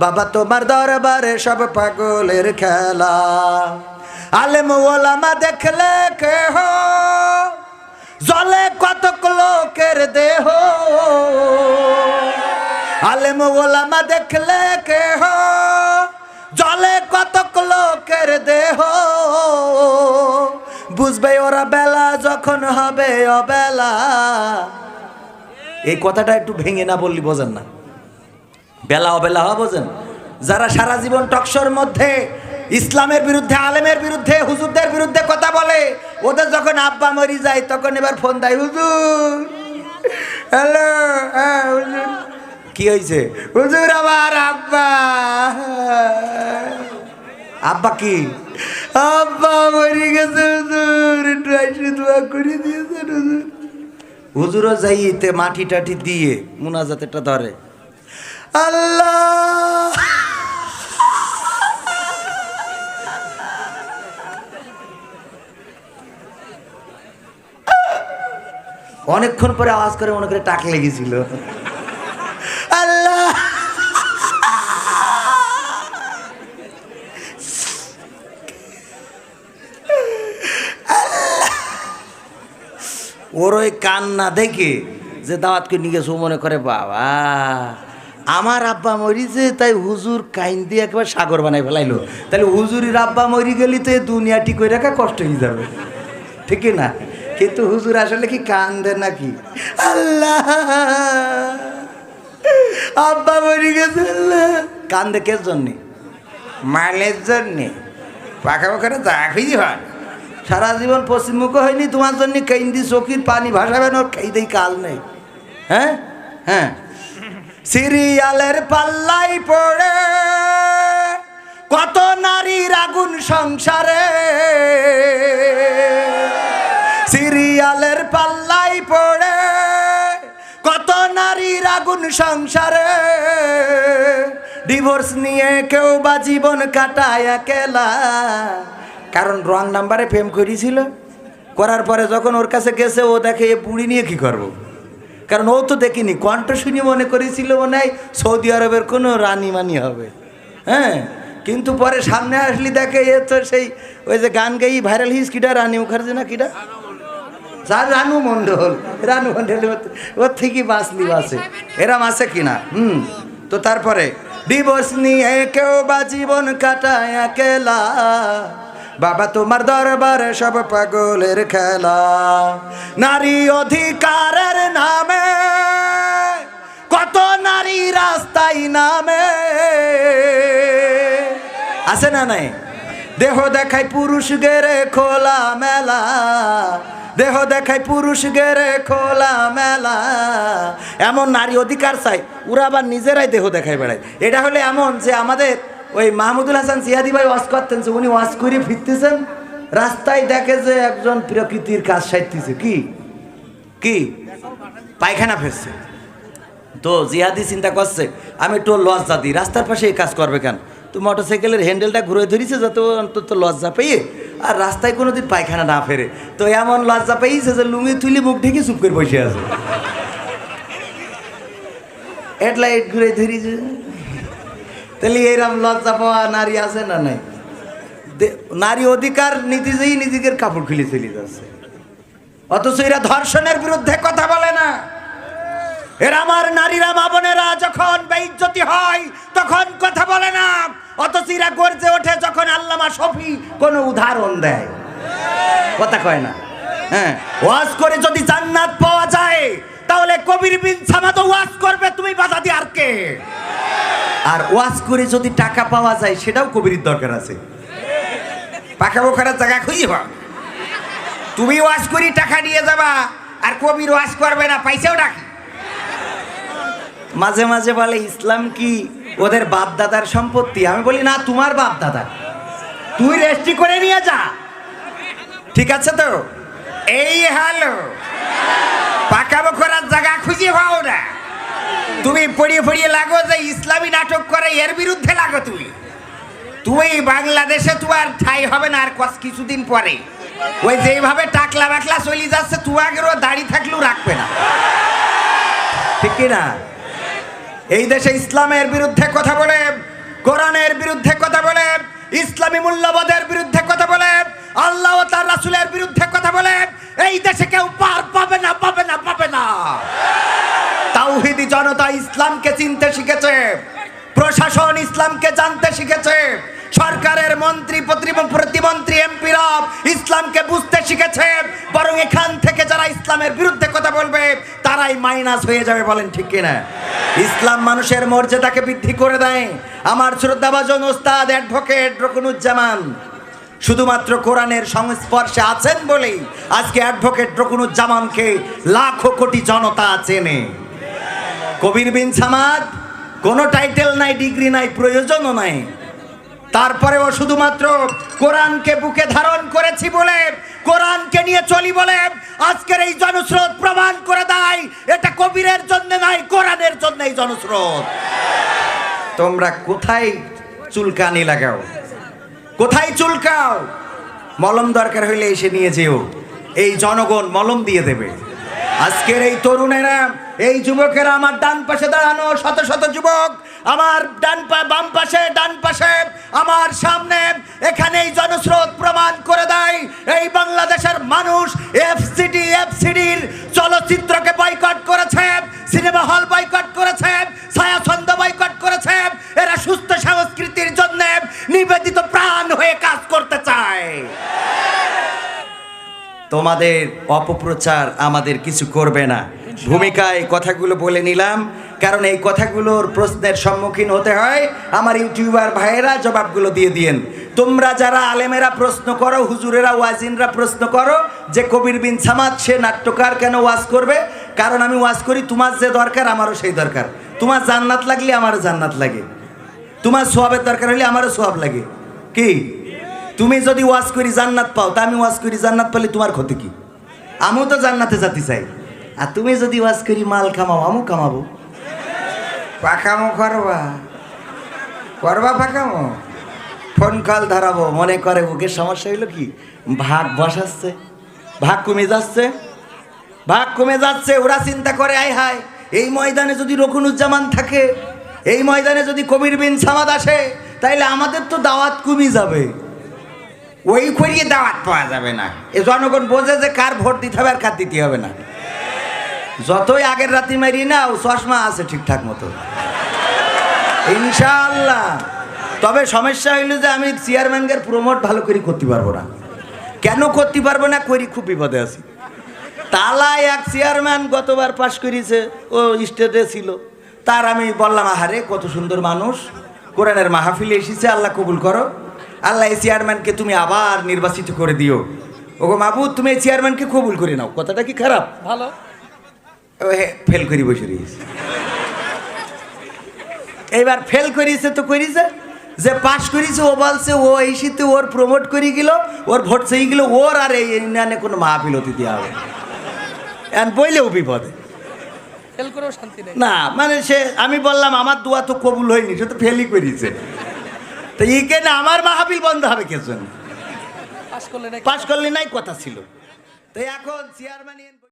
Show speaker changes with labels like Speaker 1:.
Speaker 1: বাবা তোমার দরবারে সব পাগলের খেলা। আলেম ওলামা দেখলে কেহ? জলে কতক লোকের দেহ? আলেম ওলামা দেখলে কেহ? জলে কতক লোকের দেহ? বুঝবে ওরা বেলা যখন হবে অবেলা। এই কথাটা একটু ভেঙে না বললি বোঝেন না। বেলা অবেলা হওয়া বোঝেন। যারা সারা জীবন টকশোর মধ্যে, ইসলামের বিরুদ্ধে, আলেমের বিরুদ্ধে, হুজুরদের বিরুদ্ধে কথা বলে, ওদের যখন আব্বা মরি যায়, তখন এবার ফোন দেয়, হুজুর, হ্যালো হ্যাঁ কি হয়েছে হুজুর, আমার আব্বা। আব্বা কি? আব্বা মরি গেছে, হুজুর। একটু দোয়া করে দিয়েছেন, হুজুর। হুজুরও যাইতে মাটি টাটি দিয়ে মুনাজাতেটা ধরে। আল্লাহ। অনেকক্ষণ পরে আওয়াজ করে মনে করে টাক লেগেছিল। আল্লাহ। ওর ওই কান্না দেখে যে দাওয়াত করে নিয়ে গেছে মনে করে, বাবা। আমার আব্বা মরিছে তাই হুজুর কাইন দিয়ে একবার সাগর বানাই ফেলাইলো। তাহলে হুজুরের আব্বা মরি গেলি তো এই দুনিয়াটি করে রাখা কষ্ট হয়ে যাবে। ঠিক না? কিন্তু হুজুর আসলে কি কান্দে নাকি? আল্লাহ! আব্বা মরি গেছে, আল্লাহ! কান্দে কে জন্যে? মালের জন্যে। পাখা পাখাটা খুঁজি হয়। সারা জীবন পশ্চিমমুখ হয়নি, তোমার জন্য কেন্দি চকির পানি ভাসাবেন ওর খেয়ে দেই কাল নেই। হ্যাঁ? হ্যাঁ? সিরিয়ালের পাল্লাই পড়ে। কত নারীর আগুন সংসারে। সিরিয়ালের পাল্লাই পড়ে। কত নারীর আগুন সংসারে। ডিভোর্স নিয়ে কেউ বা জীবন কাটায় একেলা। কারণ রং নাম্বারে প্রেম করেছিল। করার পরে যখন ওর কাছে গেছে, ও দেখে বুড়ি নিয়ে কি করব। কারণ ও তো দেখিনি কণ্ঠ শুনি মনে করেছিল মনে হয় সৌদি আরবের কোনো রানী মানি হবে। হ্যাঁ কিন্তু পরে সামনে আসলি দেখে এ তো সেই ওই যে গান গাই ভাইরাল হিস কিটা রানী মুখার্জি না কিটা যার রানু মণ্ডল রানু মণ্ডল ওর- থেকে বাঁচলি বাসে এরাম আছে কিনা? হুম, তো তারপরে ডিভোর্স নিয়ে কেউ বা জীবন কাটায় একেলা। বাবা তোমার দরবারে সব পাগলের খেলা। নারী অধিকারের নামে, কত নারী রাস্তায় নামে। আছে না নাই? দেহ দেখায় পুরুষ গেরে খোলা মেলা। দেহ দেখায় পুরুষ গেরে খোলা মেলা। এমন নারী অধিকার চাই, ওরা আবার নিজেরাই দেহ দেখায় বেড়ায়। এটা হলে এমন যে আমাদের ওই মাহমুদুল হাসান সিয়াদি ভাই ওয়াজ করতেন উনি ওয়াজ করে ফিরতেছেন, রাস্তায় দেখে যে একজন প্রকৃতির কাজ সাইতেছে কি? কি? পায়খানা ফেলছে। তো জিহাদি চিন্তা করছে, আমি একটু লজ্জা দিই, রাস্তার পাশে এই কাজ করবে কেন? তো মোটরসাইকেলের হ্যান্ডেলটা ঘুরে ধরেছে যাতে অন্তত লজ্জা পেয়ে আর রাস্তায় কোনোদিন পায়খানা না ফেরে। তো এমন লজ্জা পেয়েছে যে লুঙ্গি তুলি মুখ ঢেকে চুপ করে বসে আছে। হেডলাইট ঘুরে ধরেছে। তাহলে এইরকম লজ্জা পাওয়া নারী আছে না নাই? নারী অধিকার নিজেই নিজেদের কাপড় খুলে চলে যাচ্ছে। অথচ এরা ধর্ষণের বিরুদ্ধে কথা বলে না। এরা আমার নারীরা, মা বোনেরা যখন বেইজ্জতি হয়, তখন কথা বলে না। অথচ এরা গর্জে ওঠে যখন আল্লামা শফি কোনো উদাহরণ দেয়। কথা কয় না? হ্যাঁ ওয়াজ করে যদি জান্নাত তাহলে কবির বিন সামাদ ওয়াজ করবে, তুমি বাধা দিয়ে আর কে? আর ওয়াজ করে যদি টাকা পাওয়া যায়, সেটাও কবির দরকার আছে। পাকা বোখারার জায়গা খুঁজি তুমি ওয়াজ করি টাকা নিয়ে যাবা, আর কবির ওয়াজ করবে না পয়সাও রাখি মাঝে মাঝে বলে, ইসলাম কি ওদের বাপ দাদার সম্পত্তি? আমি বলি, না, তোমার বাপ দাদা তুই রেস্টি করে নিয়ে যা। ঠিক আছে তো? এই হ্যালো। পাকা করার জায়গা খুঁজে পাও না। তুমি পড়িয়ে পড়িয়ে লাগো যে ইসলামী নাটক করে, এর বিরুদ্ধে লাগো তুমি। তুই বাংলাদেশে তোমার ঠাই হবে না আর কস কিছুদিন পরে। ওই যেইভাবে টাকলা বাকলা চলে যাচ্ছে তুয়াগেরও দাড়ি থাকলেও রাখবে না। ঠিক না? এই দেশে ইসলামের বিরুদ্ধে কথা বলে, কোরআনের বিরুদ্ধে কথা বলে, ইসলামী মূল্যবোধের বিরুদ্ধে কথা বলে, আল্লাহ তার রাসূলের বিরুদ্ধে কথা বলে, এই দেশে কেউ পার পাবে না পাবে না পাবে না তাওহিদি জনতা ইসলামকে চিনতে শিখেছে, প্রশাসন ইসলামকে জানতে শিখেছে, সরকারের মন্ত্রী প্রতিম- প্রতিমন্ত্রী, এমপিরা ইসলামকে বুঝতে শিখেছে, বরং এখান থেকে যারা ইসলামের বিরুদ্ধে কথা বলবে, তারাই মাইনাস হয়ে যাবে বলেন ঠিক কিনা? ইসলাম মানুষের মর্যাদাকে বৃদ্ধি করে দেয়। আমার শ্রদ্ধাভাজন ওস্তাদ অ্যাডভোকেট রকুনুজ্জামান, শুধুমাত্র কোরআনের সংস্পর্শে আছেন বলেই আজকে অ্যাডভোকেট রকুনুজ্জামানকে লাখো কোটি জনতা চেনে। কবির বিন সামাদ, কোনো টাইটেল নাই ডিগ্রি নাই, প্রয়োজনও নাই। তারপরেও শুধুমাত্র কোরআনকে বুকে ধারণ করেছি বলে, কোরআনকে নিয়ে চলি বলে আজকের এই জনস্রোত প্রমাণ করে দেয়, এটা কবিরের জন্য নাই, কোরআনের জন্য এই জনস্রোত। তোমরা কোথায় চুলকানি লাগাও? কোথায় চুলকাও? মলম দরকার হইলে এসে নিয়ে যেও। এই জনগণ মলম দিয়ে দেবে। আজকের এই তরুণেরা, এই যুবকেরা আমার ডান পাশে দাঁড়ানো শত শত যুবক, আমার ডান পা, বাম পাশে, ডান পাশে, আমার সামনে এখানেই জনস্রোত প্রমাণ করে দেয়। এই বাংলাদেশের মানুষ এফসিডি এফসিডির চলচ্চিত্রকে বয়কট করেছে সিনেমা হল তোমাদের অপপ্রচার আমাদের কিছু করবে না। ভূমিকায় কথাগুলো বলে নিলাম, কারণ এই কথাগুলোর প্রশ্নের সম্মুখীন হতে হয় আমার ইউটিউবার ভাইয়েরা, জবাবগুলো দিয়ে দিয়েন। তোমরা যারা আলেমেরা প্রশ্ন করো, হুজুরেরা, ওয়াজিনরা প্রশ্ন করো, যে কবির বিন সামাদ, সে নাট্যকার কেন ওয়াজ করবে? কারণ আমি ওয়াজ করি, তোমার যে দরকার, আমারও সেই দরকার। তোমার জান্নাত লাগলে আমারও জান্নাত লাগে। তোমার সোয়াবের দরকার হলে আমারও সোয়াব লাগে। কি? তুমি যদি ওয়াজ করি জান্নাত পাও, তা আমি ওয়াজ করি জান্নাত পেলে তোমার ক্ষতি কি? আমিও তো জান্নাতে যেতে চাই। আর তুমি যদি ওয়াজ করি মাল কামাও, আমিও কামাবো। পাকামো, করবা। করবা পাকামো। ফোন কল ধরাবো, মনে করে ওকে সমস্যা হইল কি? ভাগ বসাচ্ছে, ভাগ কমে যাচ্ছে, ভাগ কমে যাচ্ছে, ওরা চিন্তা করে, আয় হায়, এই ময়দানে যদি রকুনুজ্জামান থাকে, এই ময়দানে যদি কবির বিন সামাদ আসে, তাইলে আমাদের তো দাওয়াত কমে যাবে। ওই করিয়ে দাওয়াত পাওয়া যাবে না। এ জনগণ বোঝে যে কার ভোট দিতে হবে আর কার দিতে হবে না। যতই আগের রাতি মারি না, ও চশমা আছে ঠিকঠাক মতো। ইনশাল্লাহ তবে সমস্যা হইল যে আমি চেয়ারম্যানকে প্রমোট ভালো করে করতে পারব না। কেন করতে পারব না করি খুব বিপদে আছি। তালায় এক চেয়ারম্যান গতবার পাশ করেছে, ও স্টেটে ছিল। তার আমি বললাম, আহারে, কত সুন্দর মানুষ। কোরআনের মাহফিলে এসেছে, আল্লাহ কবুল করো। আল্লাহ এই চেয়ারম্যানকে তুমি আবার নির্বাচিত করে দিও। ওগো মাহবুদ তুমি এই চেয়ারম্যানকে কবুল করে নাও। কথাটা কি খারাপ?
Speaker 2: ভালো।
Speaker 1: ফেল করি বসে রয়েছে। এইবার ফেল করিয়েছে তো করিয়েছে। যে পাশ করিয়েছে ও বলছে ও এই শীতে ওর প্রমোট করে গেল ওর ভোট সেই গেল ওর আর এই ইউনিয়নে কোনো মাহফিল হতে দেওয়া হবে এখন বইলেও বিপদে। না মানে সে আমি বললাম আমার দোয়া তো কবুল হয়নি সে তো ফেলই করিয়েছে। তো না আমার মাহাবিল বন্ধ হবে কে জন্য? পাশ করলে নাই কথা ছিল। তো এখন চেয়ারম্যান